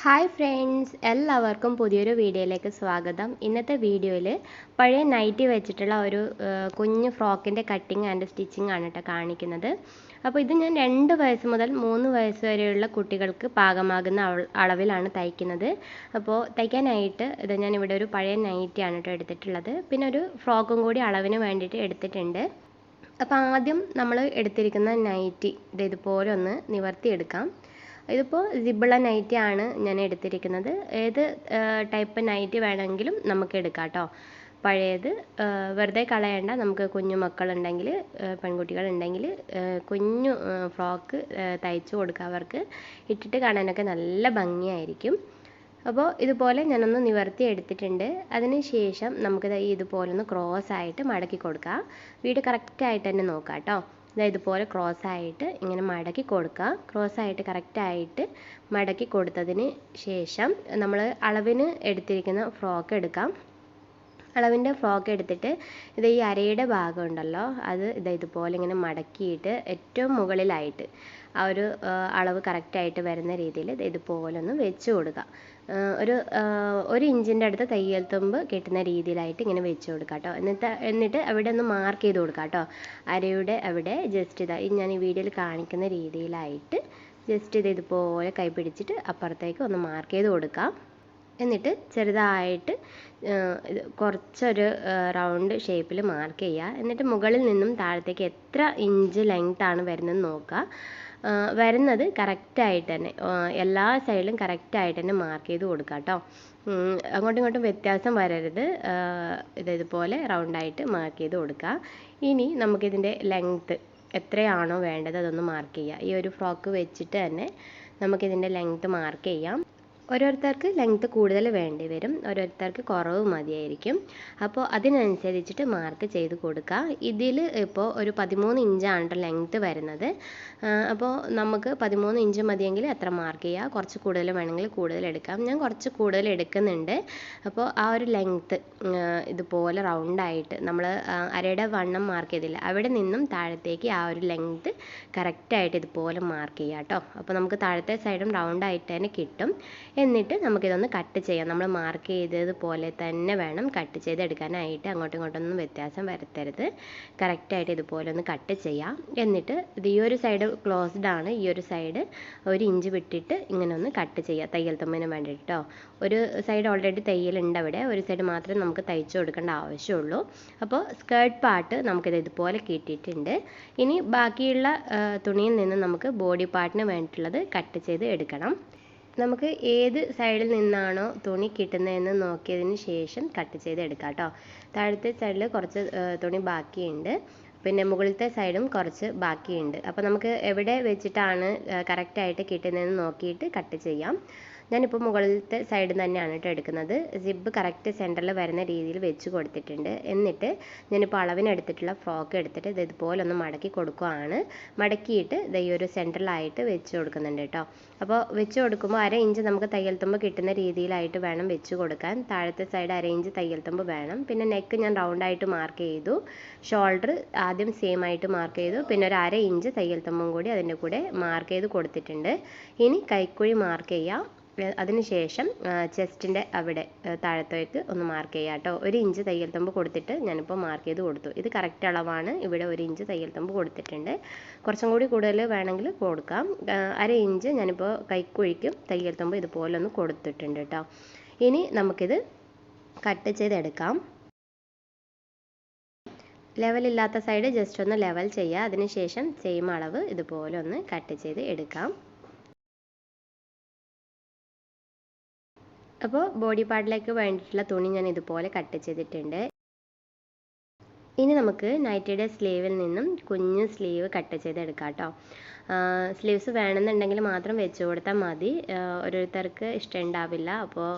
Hi friends എല്ലാവർക്കും പുതിയൊരു വീഡിയോയിലേക്ക് സ്വാഗതം. ഇന്നത്തെ വീഡിയോയിൽ പഴയ നൈറ്റി വെച്ചിട്ടുള്ള ഒരു കുഞ്ഞ് ഫ്രോക്കിന്റെ കട്ടിങ് ആൻഡ് സ്റ്റിച്ചിങ് ആണ് കേട്ടോ കാണിക്കുന്നത്. അപ്പോൾ ഇത് ഞാൻ രണ്ട് വയസ്സ് മുതൽ മൂന്ന് വയസ്സ് വരെയുള്ള കുട്ടികൾക്ക് പാകമാകുന്ന അളവിലാണ് തയ്ക്കുന്നത്. അപ്പോൾ തയ്ക്കാനായിട്ട് ഇത് ഞാൻ ഇവിടെ ഒരു പഴയ നൈറ്റി ആണ് കേട്ടോ എടുത്തിട്ടുള്ളത്. പിന്നെ ഒരു ഫ്രോക്കും കൂടി അളവിന് വേണ്ടിയിട്ട് എടുത്തിട്ടുണ്ട്. അപ്പോൾ ആദ്യം നമ്മൾ എടുത്തിരിക്കുന്ന നൈറ്റി ഇത് ഇതുപോലെ ഒന്ന് നിവർത്തിയെടുക്കാം. ഇതിപ്പോൾ സിബിള നൈറ്റി ആണ് ഞാൻ എടുത്തിരിക്കുന്നത്. ഏത് ടൈപ്പ് നൈറ്റി വേണമെങ്കിലും നമുക്ക് എടുക്കാം കേട്ടോ പഴയത് വെറുതെ കളയണ്ട. നമുക്ക് കുഞ്ഞു മക്കളുണ്ടെങ്കിൽ പെൺകുട്ടികളുണ്ടെങ്കിൽ കുഞ്ഞു ഫ്രോക്ക് തയ്ച്ചു കൊടുക്കുക അവർക്ക്. ഇട്ടിട്ട് കാണാനൊക്കെ നല്ല ഭംഗിയായിരിക്കും. അപ്പോൾ ഇതുപോലെ ഞാനൊന്ന് നിവർത്തി എടുത്തിട്ടുണ്ട്. അതിന് ശേഷം നമുക്ക് ഇതുപോലെ ഒന്ന് ക്രോസ് ആയിട്ട് മടക്കി കൊടുക്കാം. വീട് കറക്റ്റായിട്ട് തന്നെ നോക്കാം കേട്ടോ ഇതാ ഇതുപോലെ ക്രോസ് ആയിട്ട് ഇങ്ങനെ മടക്കി കൊടുക്കുക. ക്രോസ് ആയിട്ട് കറക്റ്റായിട്ട് മടക്കി കൊടുത്തതിന് ശേഷം നമ്മൾ അളവിന് എടുത്തിരിക്കുന്ന ഫ്രോക്ക് എടുക്കാം. അളവിന്റെ ഫ്രോക്ക് എടുത്തിട്ട് ഇത് ഈ അരയുടെ ഭാഗം ഉണ്ടല്ലോ അത് ഇത് ഇതുപോലെ ഇങ്ങനെ മടക്കിയിട്ട് ഏറ്റവും മുകളിലായിട്ട് ആ ഒരു അളവ് കറക്റ്റായിട്ട് വരുന്ന രീതിയിൽ ഇത് ഇതുപോലെ ഒന്ന് വെച്ച് കൊടുക്കുക. ഒരു ഒരു ഇഞ്ചിന്റെ അടുത്ത് തയ്യൽ തുമ്പ് കിട്ടുന്ന രീതിയിലായിട്ട് ഇങ്ങനെ വെച്ച് കൊടുക്കുക കേട്ടോ. എന്നിട്ട് എന്നിട്ട് അവിടെ ഒന്ന് മാർക്ക് ചെയ്ത് കൊടുക്കുക കേട്ടോ. അരയുടെ അവിടെ ജസ്റ്റ് ഇതാ ഞാൻ ഈ വീഡിയോയിൽ കാണിക്കുന്ന രീതിയിലായിട്ട് ജസ്റ്റ് ഇത് ഇതുപോലെ കൈ പിടിച്ചിട്ട് അപ്പുറത്തേക്ക് ഒന്ന് മാർക്ക് ചെയ്ത് കൊടുക്കാം. എന്നിട്ട് ചെറുതായിട്ട് കുറച്ചൊരു റൗണ്ട് ഷേപ്പിൽ മാർക്ക് ചെയ്യുക. എന്നിട്ട് മുകളിൽ നിന്നും താഴത്തേക്ക് എത്ര ഇഞ്ച് ആണ് വരുന്നത് നോക്കുക. വരുന്നത് കറക്റ്റായിട്ട് തന്നെ എല്ലാ സൈഡിലും കറക്റ്റായിട്ട് തന്നെ മാർക്ക് ചെയ്ത് കൊടുക്കുക കേട്ടോ. അങ്ങോട്ടും ഇങ്ങോട്ടും വ്യത്യാസം വരരുത്. ഇതേപോലെ ഇത് ഇതുപോലെ റൗണ്ടായിട്ട് മാർക്ക് ചെയ്ത് കൊടുക്കുക. ഇനി നമുക്കിതിന്റെ ലെങ്ത്ത് എത്രയാണോ വേണ്ടത് അതൊന്ന് മാർക്ക് ചെയ്യുക. ഈ ഒരു ഫ്രോക്ക് വെച്ചിട്ട് തന്നെ നമുക്കിതിന്റെ ലെങ്ത്ത് മാർക്ക് ചെയ്യാം. ഓരോരുത്തർക്ക് ലെങ്ത് കൂടുതൽ വേണ്ടി വരും. ഓരോരുത്തർക്ക് കുറവ് മതിയായിരിക്കും. അപ്പോൾ അതിനനുസരിച്ചിട്ട് മാർക്ക് ചെയ്ത് കൊടുക്കുക. ഇതിൽ ഇപ്പോൾ ഒരു പതിമൂന്ന് ഇഞ്ചാണ് ലെങ്ത്ത് വരുന്നത്. അപ്പോൾ നമുക്ക് പതിമൂന്ന് ഇഞ്ച് മതിയെങ്കിൽ അത്ര മാർക്ക് ചെയ്യുക കുറച്ച് കൂടുതൽ വേണമെങ്കിൽ കൂടുതൽ എടുക്കാം. ഞാൻ കുറച്ച് കൂടുതൽ എടുക്കുന്നുണ്ട്. അപ്പോൾ ആ ഒരു ലെങ്ത്ത് ഇതുപോലെ റൗണ്ടായിട്ട് നമ്മൾ അരയുടെ വണ്ണം മാർക്ക് ചെയ്തില്ല. അവിടെ നിന്നും താഴത്തേക്ക് ആ ഒരു ലെങ്ത്ത് കറക്റ്റായിട്ട് ഇതുപോലെ മാർക്ക് ചെയ്യുക കേട്ടോ അപ്പോൾ നമുക്ക് താഴത്തെ സൈഡും റൗണ്ടായിട്ട് തന്നെ കിട്ടും. എന്നിട്ട് നമുക്കിതൊന്ന് കട്ട് ചെയ്യാം. നമ്മൾ മാർക്ക് ചെയ്തതുപോലെ തന്നെ വേണം കട്ട് ചെയ്തെടുക്കാനായിട്ട്. അങ്ങോട്ടും ഇങ്ങോട്ടൊന്നും വ്യത്യാസം വരുത്തരുത്. കറക്റ്റായിട്ട് ഇതുപോലെ ഒന്ന് കട്ട് ചെയ്യാം. എന്നിട്ട് ഇത് ഈ ഒരു സൈഡ് ക്ലോസ്ഡ് ആണ്. ഈ ഒരു സൈഡ് ഒരു ഇഞ്ച് വിട്ടിട്ട് ഇങ്ങനെ ഒന്ന് കട്ട് ചെയ്യുക തയ്യൽ തുമ്പിന് വേണ്ടിയിട്ട്. ഒരു സൈഡ് ഓൾറെഡി തയ്യലുണ്ട് അവിടെ. ഒരു സൈഡ് മാത്രമേ നമുക്ക് തയ്ച്ചു കൊടുക്കേണ്ട ആവശ്യമുള്ളൂ. അപ്പോൾ സ്കേർട്ട് പാർട്ട് നമുക്കിത് ഇതുപോലെ കിട്ടിയിട്ടുണ്ട്. ഇനി ബാക്കിയുള്ള തുണിയിൽ നിന്ന് നമുക്ക് ബോഡി പാർട്ടിന് വേണ്ടിയിട്ടുള്ളത് കട്ട് ചെയ്ത് എടുക്കണം. നമുക്ക് ഏത് സൈഡിൽ നിന്നാണോ തുണി കിട്ടുന്നതെന്ന് നോക്കിയതിന് ശേഷം കട്ട് ചെയ്ത് എടുക്കാം കേട്ടോ താഴത്തെ സൈഡിൽ കുറച്ച് തുണി ബാക്കിയുണ്ട്. പിന്നെ മുകളിലത്തെ സൈഡും കുറച്ച് ബാക്കിയുണ്ട്. അപ്പോൾ നമുക്ക് എവിടെ വെച്ചിട്ടാണ് കറക്റ്റായിട്ട് കിട്ടുന്നതെന്ന് നോക്കിയിട്ട് കട്ട് ചെയ്യാം. ഞാനിപ്പോൾ മുകളിലത്തെ സൈഡിൽ നിന്ന് തന്നെയാണ് കേട്ടോ എടുക്കുന്നത്. സിബ് കറക്റ്റ് സെന്ററിൽ വരുന്ന രീതിയിൽ വെച്ച് കൊടുത്തിട്ടുണ്ട്. എന്നിട്ട് ഞാനിപ്പോൾ അളവിനെടുത്തിട്ടുള്ള ഫ്രോക്ക് എടുത്തിട്ട് ഇത് ഇതുപോലെ ഒന്ന് മടക്കി കൊടുക്കുകയാണ് മടക്കിയിട്ട് ഇത് ഈ ഒരു സെന്ററിലായിട്ട് വെച്ച് കൊടുക്കുന്നുണ്ട് കേട്ടോ അപ്പോൾ വെച്ച് കൊടുക്കുമ്പോൾ അര ഇഞ്ച് നമുക്ക് തയ്യൽ തുമ്പ് കിട്ടുന്ന രീതിയിലായിട്ട് വേണം വെച്ച് കൊടുക്കാൻ. താഴത്തെ സൈഡ് അര ഇഞ്ച് തയ്യൽ തുമ്പ് വേണം. പിന്നെ നെക്ക് ഞാൻ റൗണ്ടായിട്ട് മാർക്ക് ചെയ്തു. ഷോൾഡർ ആദ്യം സെയിം ആയിട്ട് മാർക്ക് ചെയ്തു. പിന്നെ ഒരു അര ഇഞ്ച് തയ്യൽ തുമ്പും കൂടി അതിന്റെ കൂടെ മാർക്ക് ചെയ്ത് കൊടുത്തിട്ടുണ്ട്. ഇനി കൈക്കുഴി മാർക്ക് ചെയ്യാം. അതിനുശേഷം ചെസ്റ്റിന്റെ അവിടെ താഴത്തേക്ക് ഒന്ന് മാർക്ക് ചെയ്യുക കേട്ടോ. ഒരു ഇഞ്ച് തയ്യൽ തുമ്പ് കൊടുത്തിട്ട് ഞാനിപ്പോൾ മാർക്ക് ചെയ്ത് കൊടുത്തു. ഇത് കറക്റ്റ് അളവാണ്. ഇവിടെ ഒരു ഇഞ്ച് തയ്യൽ തുമ്പ് കൊടുത്തിട്ടുണ്ട്. കുറച്ചും കൂടി കൂടുതൽ വേണമെങ്കിൽ കൊടുക്കാം. അര ഇഞ്ച് ഞാനിപ്പോൾ കൈക്കുഴിക്കും. തയ്യൽ തുമ്പ് ഇതുപോലെ ഒന്ന് കൊടുത്തിട്ടുണ്ട് കേട്ടോ. ഇനി നമുക്കിത് കട്ട് ചെയ്തെടുക്കാം. ലെവലില്ലാത്ത സൈഡ് ജസ്റ്റ് ഒന്ന് ലെവൽ ചെയ്യുക. അതിനുശേഷം സെയിം അളവ് ഇതുപോലെ ഒന്ന് കട്ട് ചെയ്ത് എടുക്കാം. അപ്പോൾ ബോഡി പാർട്ടിലേക്ക് വേണ്ടിയിട്ടുള്ള തുണി ഞാൻ ഇതുപോലെ കട്ട് ചെയ്തിട്ടുണ്ട്. ഇനി നമുക്ക് നൈറ്റിയുടെ സ്ലീവിൽ നിന്നും കുഞ്ഞ് സ്ലീവ് കട്ട് ചെയ്തെടുക്കാം കേട്ടോ. സ്ലീവ്സ് വേണമെന്നുണ്ടെങ്കിൽ മാത്രം വെച്ച് കൊടുത്താൽ മതി. ഓരോരുത്തർക്ക് ഇഷ്ടം ഉണ്ടാവില്ല. അപ്പോൾ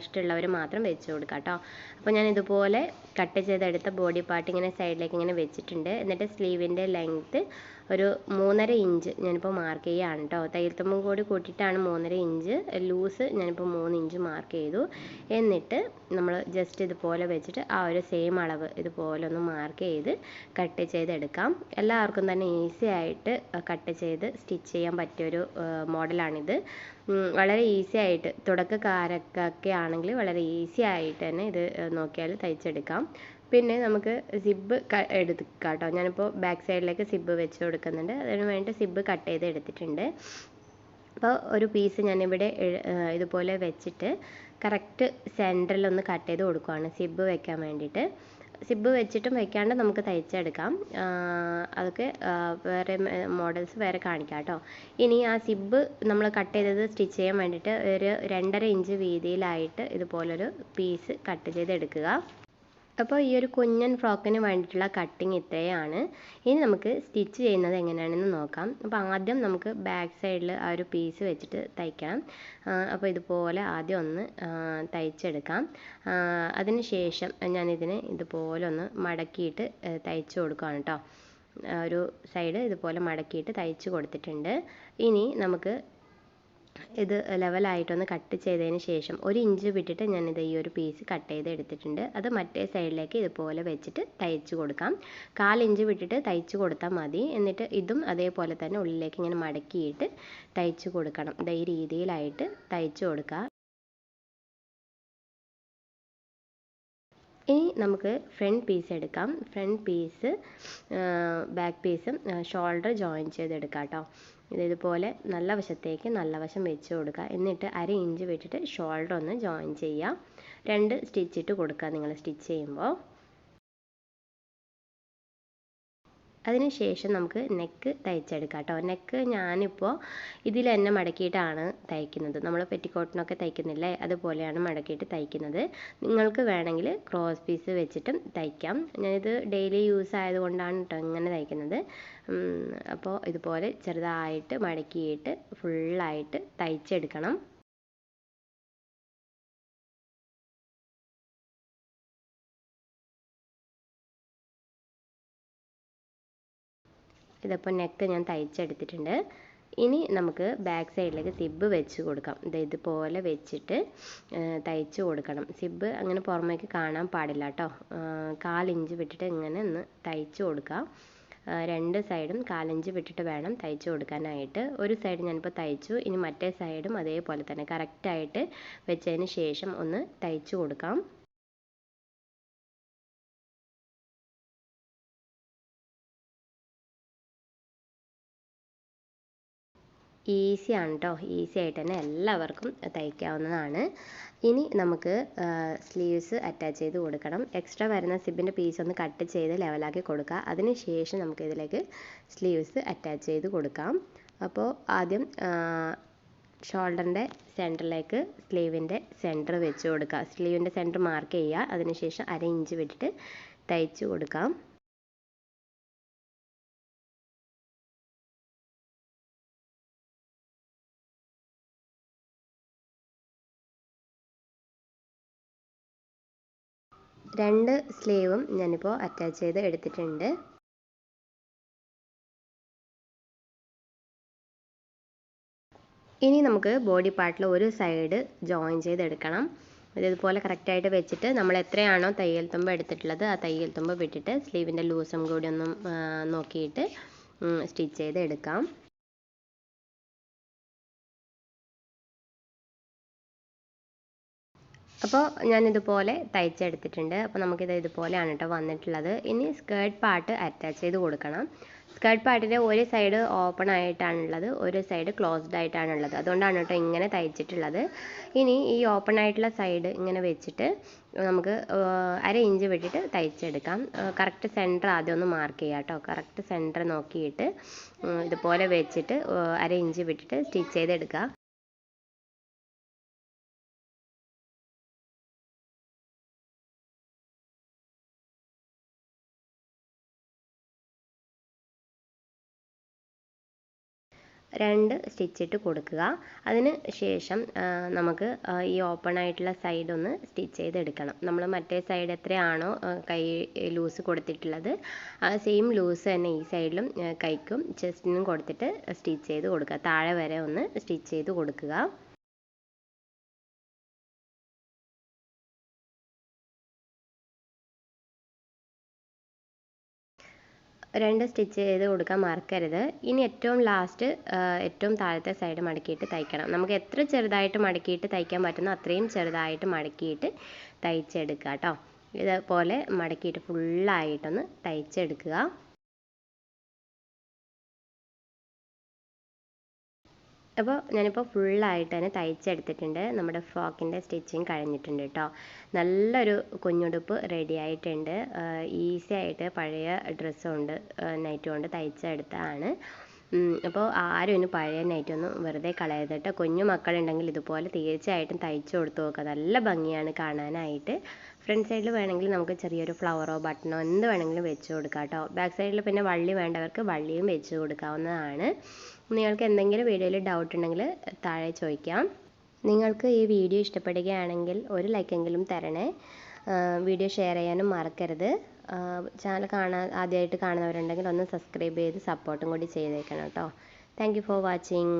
ഇഷ്ടമുള്ളവർ മാത്രം വെച്ച് കൊടുക്കാം കേട്ടോ. അപ്പോൾ ഞാൻ ഇതുപോലെ കട്ട് ചെയ്തെടുത്ത ബോഡി പാർട്ട് ഇങ്ങനെ സൈഡിലേക്ക് ഇങ്ങനെ വെച്ചിട്ടുണ്ട്. എന്നിട്ട് സ്ലീവിന്റെ ലെങ്ത്ത് ഒരു മൂന്നര ഇഞ്ച് ഞാനിപ്പോൾ മാർക്ക് ചെയ്യുകയാണ് കേട്ടോ തയ്യൽ തുമ്പും കൂടി കൂട്ടിയിട്ടാണ് മൂന്നര ഇഞ്ച് ലൂസ് ഞാനിപ്പോൾ മൂന്ന് ഇഞ്ച് മാർക്ക് ചെയ്തു. എന്നിട്ട് നമ്മൾ ജസ്റ്റ് ഇതുപോലെ വെച്ചിട്ട് ആ ഒരു സെയിം അളവ് ഇതുപോലെ ഒന്ന് മാർക്ക് ചെയ്ത് കട്ട് ചെയ്തെടുക്കാം. എല്ലാവർക്കും തന്നെ ഈസി ആയിട്ട് കട്ട് ചെയ്ത് സ്റ്റിച്ച് ചെയ്യാൻ പറ്റിയൊരു മോഡലാണിത് വളരെ ഈസി ആയിട്ട് തുടക്കക്കാരൊക്കെ ആണെങ്കിൽ വളരെ ഈസി ആയിട്ട് തന്നെ ഇത് നോക്കിയാൽ തയ്ച്ചെടുക്കാം. പിന്നെ നമുക്ക് സിബ് എടുക്കാം കേട്ടോ ഞാനിപ്പോൾ ബാക്ക് സൈഡിലേക്ക് സിബ്ബ് വെച്ച് കൊടുക്കുന്നുണ്ട്. അതിന് വേണ്ടി സിബ് കട്ട് ചെയ്ത് എടുത്തിട്ടുണ്ട്. അപ്പോൾ ഒരു പീസ് ഞാനിവിടെ ഇതുപോലെ വെച്ചിട്ട് കറക്റ്റ് സെന്ററിൽ ഒന്ന് കട്ട് ചെയ്ത് കൊടുക്കുവാണ് സിബ്ബ് വെക്കാൻ വേണ്ടിയിട്ട്. സിബ്ബ് വെച്ചിട്ടും വെക്കാണ്ട് നമുക്ക് തയ്ച്ചെടുക്കാം. അതൊക്കെ വേറെ മോഡൽസ് വേറെ കാണിക്കാം കേട്ടോ ഇനി ആ സിബ്ബ് നമ്മൾ കട്ട് ചെയ്തത് സ്റ്റിച്ച് ചെയ്യാൻ വേണ്ടിയിട്ട് ഒരു രണ്ടര ഇഞ്ച് വീതിയിലായിട്ട് ഇതുപോലൊരു പീസ് കട്ട് ചെയ്തെടുക്കുക. അപ്പോൾ ഈ ഒരു കുഞ്ഞൻ ഫ്രോക്കിന് വേണ്ടിയിട്ടുള്ള കട്ടിങ് ഇത്രയാണ്. ഇനി നമുക്ക് സ്റ്റിച്ച് ചെയ്യുന്നത് എങ്ങനെയാണെന്ന് നോക്കാം. അപ്പോൾ ആദ്യം നമുക്ക് ബാക്ക് സൈഡിൽ ആ ഒരു പീസ് വെച്ചിട്ട് തയ്ക്കണം അപ്പോൾ ഇതുപോലെ ആദ്യം ഒന്ന് തയ്ച്ചെടുക്കാം. അതിന് ശേഷം ഞാനിതിന് ഇതുപോലെ ഒന്ന് മടക്കിയിട്ട് തയ്ച്ചു കൊടുക്കുകയാണ് കേട്ടോ ഒരു സൈഡ് ഇതുപോലെ മടക്കിയിട്ട് തയ്ച്ച് കൊടുത്തിട്ടുണ്ട്. ഇനി നമുക്ക് ഇത് ലെവലായിട്ടൊന്ന് കട്ട് ചെയ്തതിന് ശേഷം ഒരു ഇഞ്ച് വിട്ടിട്ട് ഞാനിത് ഈ ഒരു പീസ് കട്ട് ചെയ്ത് എടുത്തിട്ടുണ്ട്. അത് മറ്റേ സൈഡിലേക്ക് ഇതുപോലെ വെച്ചിട്ട് തയ്ച്ച് കൊടുക്കാം. കാലിഞ്ച് വിട്ടിട്ട് തയ്ച്ച് കൊടുത്താൽ മതി. എന്നിട്ട് ഇതും അതേപോലെ തന്നെ ഉള്ളിലേക്ക് ഇങ്ങനെ മടക്കിയിട്ട് തയ്ച്ച് കൊടുക്കണം. ഇത് ഈ രീതിയിലായിട്ട് തയ്ച്ച് കൊടുക്കുക ഇനി നമുക്ക് ഫ്രണ്ട് പീസ് എടുക്കാം. ഫ്രണ്ട് പീസ് ബാക്ക് പീസും ഷോൾഡർ ജോയിൻ ചെയ്തെടുക്കാം കേട്ടോ ഇതുപോലെ നല്ല വശത്തേക്ക് നല്ല വശം വെച്ച് കൊടുക്കുക. എന്നിട്ട് അര ഇഞ്ച് വിട്ടിട്ട് ഷോൾഡർ ഒന്ന് ജോയിൻ ചെയ്യുക. രണ്ട് സ്റ്റിച്ച് ഇട്ട് കൊടുക്കുക നിങ്ങൾ സ്റ്റിച്ച് ചെയ്യുമ്പോൾ. അതിനുശേഷം നമുക്ക് നെക്ക് തയ്ച്ചെടുക്കാം കേട്ടോ നെക്ക് ഞാനിപ്പോൾ ഇതിൽ തന്നെ മടക്കിയിട്ടാണ് തയ്ക്കുന്നത്. നമ്മൾ പെറ്റിക്കോട്ടിനൊക്കെ തയ്ക്കുന്നില്ലേ? അതുപോലെയാണ് മടക്കിയിട്ട് തയ്ക്കുന്നത്. നിങ്ങൾക്ക് വേണമെങ്കിൽ ക്രോസ് പീസ് വെച്ചിട്ടും തയ്ക്കാം. ഞാനിത് ഡെയിലി യൂസ് ആയതുകൊണ്ടാണ് കേട്ടോ ഇങ്ങനെ തയ്ക്കുന്നത്. അപ്പോൾ ഇതുപോലെ ചെറുതായിട്ട് മടക്കിയിട്ട് ഫുള്ളായിട്ട് തയ്ച്ചെടുക്കണം. ഇതിപ്പോൾ നെക്ക് ഞാൻ തയ്ച്ചെടുത്തിട്ടുണ്ട്. ഇനി നമുക്ക് ബാക്ക് സൈഡിലേക്ക് സിബ്ബ് വെച്ച് കൊടുക്കാം. ഇത് ഇതുപോലെ വെച്ചിട്ട് തയ്ച്ച് കൊടുക്കണം. സിബ് അങ്ങനെ പുറമേക്ക് കാണാൻ പാടില്ല കേട്ടോ കാലിഞ്ച് വിട്ടിട്ട് ഇങ്ങനെ ഒന്ന് തയ്ച്ച് കൊടുക്കാം. രണ്ട് സൈഡും കാലഞ്ച് വിട്ടിട്ട് വേണം തയ്ച്ച് കൊടുക്കാനായിട്ട്. ഒരു സൈഡ് ഞാനിപ്പോൾ തയ്ച്ചു. ഇനി മറ്റേ സൈഡും അതേപോലെ തന്നെ കറക്റ്റായിട്ട് വെച്ചതിന് ശേഷം ഒന്ന് തയ്ച്ച് കൊടുക്കാം. ഈസിയാണ് കേട്ടോ ഈസി ആയിട്ട് തന്നെ എല്ലാവർക്കും തയ്ക്കാവുന്നതാണ്. ഇനി നമുക്ക് സ്ലീവ്സ് അറ്റാച്ച് ചെയ്ത് കൊടുക്കണം. എക്സ്ട്രാ വരുന്ന സിബിന്റെ പീസ് ഒന്ന് കട്ട് ചെയ്ത് ലെവലാക്കി കൊടുക്കുക. അതിന് ശേഷം നമുക്ക് ഇതിലേക്ക് സ്ലീവ്സ് അറ്റാച്ച് ചെയ്ത് കൊടുക്കാം. അപ്പോൾ ആദ്യം ഷോൾഡറിന്റെ സെന്ററിലേക്ക് സ്ലീവിന്റെ സെന്റർ വെച്ച് കൊടുക്കുക. സ്ലീവിന്റെ സെന്റർ മാർക്ക് ചെയ്യുക. അതിനുശേഷം അര ഇഞ്ച് വിട്ടിട്ട് തയ്ച്ച് കൊടുക്കാം. രണ്ട് സ്ലീവും ഞാനിപ്പോൾ അറ്റാച്ച് ചെയ്ത് എടുത്തിട്ടുണ്ട്. ഇനി നമുക്ക് ബോഡി പാർട്ടിൽ ഒരു സൈഡ് ജോയിൻ ചെയ്തെടുക്കണം. ഇതുപോലെ കറക്റ്റായിട്ട് വെച്ചിട്ട് നമ്മൾ എത്രയാണോ തയ്യൽ തുമ്പ് എടുത്തിട്ടുള്ളത് ആ തയ്യൽ തുമ്പ് വിട്ടിട്ട് സ്ലീവിന്റെ ലൂസും കൂടി ഒന്ന് നോക്കിയിട്ട് സ്റ്റിച്ച് ചെയ്ത് എടുക്കാം അപ്പോൾ ഞാനിതുപോലെ തയ്ച്ചെടുത്തിട്ടുണ്ട്. അപ്പോൾ നമുക്കിത് ഇതുപോലെയാണ് കേട്ടോ വന്നിട്ടുള്ളത്. ഇനി സ്കേർട്ട് പാർട്ട് അറ്റാച്ച് ചെയ്ത് കൊടുക്കണം. സ്കേർട്ട് പാർട്ടിന്റെ ഒരു സൈഡ് ഓപ്പൺ ആയിട്ടാണുള്ളത് ഒരു സൈഡ് ക്ലോസ്ഡ് ആയിട്ടാണുള്ളത്. അതുകൊണ്ടാണ് കേട്ടോ ഇങ്ങനെ തയ്ച്ചിട്ടുള്ളത്. ഇനി ഈ ഓപ്പൺ ആയിട്ടുള്ള സൈഡ് ഇങ്ങനെ വെച്ചിട്ട് നമുക്ക് അര ഇഞ്ച് വിട്ടിട്ട് തയ്ച്ചെടുക്കാം. കറക്റ്റ് സെന്റർ ആദ്യം ഒന്ന് മാർക്ക് ചെയ്യാം കേട്ടോ കറക്റ്റ് സെന്റർ നോക്കിയിട്ട് ഇതുപോലെ വെച്ചിട്ട് അര ഇഞ്ച് വിട്ടിട്ട് സ്റ്റിച്ച് ചെയ്തെടുക്കുക രണ്ട് സ്റ്റിച്ചിട്ട് കൊടുക്കുക. അതിന് ശേഷം നമുക്ക് ഈ ഓപ്പൺ ആയിട്ടുള്ള സൈഡ് ഒന്ന് സ്റ്റിച്ച് ചെയ്തെടുക്കണം. നമ്മൾ മറ്റേ സൈഡ് എത്രയാണോ കൈ ലൂസ് കൊടുത്തിട്ടുള്ളത് ആ സെയിം ലൂസ് തന്നെ ഈ സൈഡിലും കൈക്കും ചെസ്റ്റിനും കൊടുത്തിട്ട് സ്റ്റിച്ച് ചെയ്ത് കൊടുക്കുക. താഴെ വരെ ഒന്ന് സ്റ്റിച്ച് ചെയ്ത് കൊടുക്കുക. രണ്ട് സ്റ്റിച്ച് ചെയ്ത് കൊടുക്കാൻ മറക്കരുത്. ഇനി ഏറ്റവും ലാസ്റ്റ് ഏറ്റവും താഴത്തെ സൈഡ് മടക്കിയിട്ട് തയ്ക്കണം. നമുക്ക് എത്ര ചെറുതായിട്ട് മടക്കിയിട്ട് തയ്ക്കാൻ പറ്റുന്നോ അത്രയും ചെറുതായിട്ട് മടക്കിയിട്ട് തയ്ച്ചെടുക്കുക കേട്ടോ. ഇതുപോലെ മടക്കിയിട്ട് ഫുള്ളായിട്ടൊന്ന് തയ്ച്ചെടുക്കുക. അപ്പോൾ ഞാനിപ്പോൾ ഫുള്ളായിട്ട് തന്നെ തയ്ച്ചെടുത്തിട്ടുണ്ട്. നമ്മുടെ ഫ്രോക്കിന്റെ സ്റ്റിച്ചിങ് കഴിഞ്ഞിട്ടുണ്ട് കേട്ടോ. നല്ലൊരു കുഞ്ഞുടുപ്പ് റെഡി ആയിട്ടുണ്ട്. ഈസി ആയിട്ട് പഴയ ഡ്രസ്സ് കൊണ്ട് നൈറ്റ് കൊണ്ട് തയ്ച്ചെടുത്തതാണ്. അപ്പോൾ ആരും ഇനി പഴയ നൈറ്റ് ഒന്നും വെറുതെ കളയരുത് കേട്ടോ. കുഞ്ഞു മക്കളുണ്ടെങ്കിൽ ഇതുപോലെ തീർച്ചയായിട്ടും തയ്ച്ചു കൊടുത്തു നോക്കുക. നല്ല ഭംഗിയാണ് കാണാനായിട്ട്. ഫ്രണ്ട് സൈഡിൽ വേണമെങ്കിൽ നമുക്ക് ചെറിയൊരു ഫ്ലവറോ ബട്ടണോ എന്ത് വേണമെങ്കിലും വെച്ച് കൊടുക്കാം കേട്ടോ. ബാക്ക് സൈഡിൽ പിന്നെ വള്ളി വേണ്ടവർക്ക് വള്ളിയും വെച്ച് കൊടുക്കാവുന്നതാണ്. നിങ്ങൾക്ക് എന്തെങ്കിലും വീഡിയോയിൽ ഡൗട്ട് ഉണ്ടെങ്കിൽ താഴെ ചോദിക്കാം. നിങ്ങൾക്ക് ഈ വീഡിയോ ഇഷ്ടപ്പെടുകയാണെങ്കിൽ ഒരു ലൈക്കെങ്കിലും തരണേ. വീഡിയോ ഷെയർ ചെയ്യാനും മറക്കരുത്. ചാനൽ കാണാൻ ആദ്യമായിട്ട് കാണുന്നവരുണ്ടെങ്കിൽ ഒന്ന് സബ്സ്ക്രൈബ് ചെയ്ത് സപ്പോർട്ടും കൂടി ചെയ്തേക്കണം കേട്ടോ. Thank for watching